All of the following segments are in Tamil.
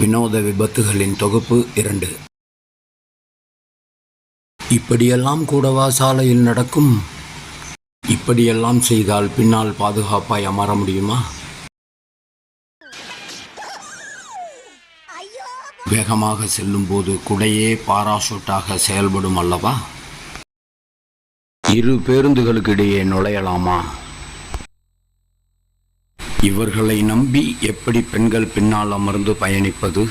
வினோத விபத்துகளின் தொகுப்பு இரண்டு. இப்படியெல்லாம் கூடவா சாலையில் நடக்கும்? இப்படியெல்லாம் செய்தால் பின்னால் பாதுகாப்பாய் அமர முடியுமா? வேகமாக செல்லும்போது குடையே பாராசூட்டாக செயல்படும் அல்லவா? இரு பேருந்துகளுக்கு இடையே நுழையலாமா? இவர்களை நம்பி எப்படி பெண்கள் பின்னால் அமர்ந்து பயணிப்பது?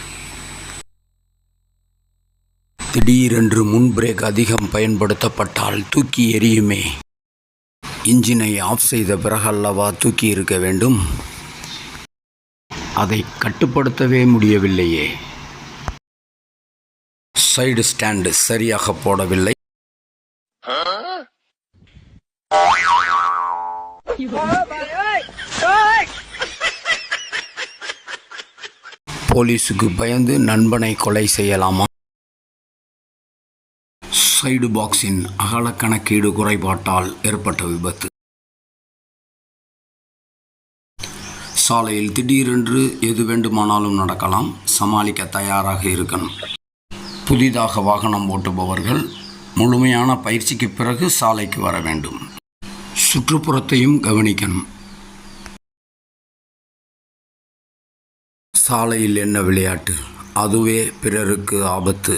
திடீரென்று முன் பிரேக் அதிகம் பயன்படுத்தப்பட்டால் தூக்கி எறியுமே. இன்ஜினை ஆஃப் செய்த பிறகல்லவா தூக்கி இருக்க வேண்டும்? அதை கட்டுப்படுத்தவே முடியவில்லையே. சைடு ஸ்டாண்டு சரியாக போடவில்லை. போலீஸுக்கு பயந்து நண்பனை கொலை செய்யலாமா? சைடு பாக்ஸின் அகலக்கணக்கீடு குறைபாட்டால் ஏற்பட்ட விபத்து. சாலையில் திடீரென்று எது வேண்டுமானாலும் நடக்கலாம். சமாளிக்க தயாராக இருக்கணும். புதிதாக வாகனம் ஓட்டுபவர்கள் முழுமையான பயிற்சிக்கு பிறகு சாலைக்கு வர வேண்டும். சுற்றுப்புறத்தையும் கவனிக்கணும். சாலையில் என்ன விளையாட்டு? அதுவே பிறருக்கு ஆபத்து.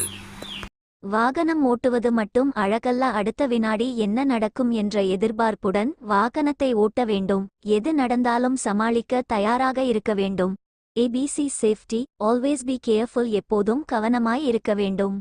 வாகனம் ஓட்டுவது மட்டும் அழகல்ல அடுத்த வினாடி என்ன நடக்கும் என்ற எதிர்பார்ப்புடன் வாகனத்தை ஓட்ட வேண்டும். எது நடந்தாலும் சமாளிக்க தயாராக இருக்க வேண்டும். ABC safety always be careful எப்போதும் கவனமாய் இருக்க வேண்டும்.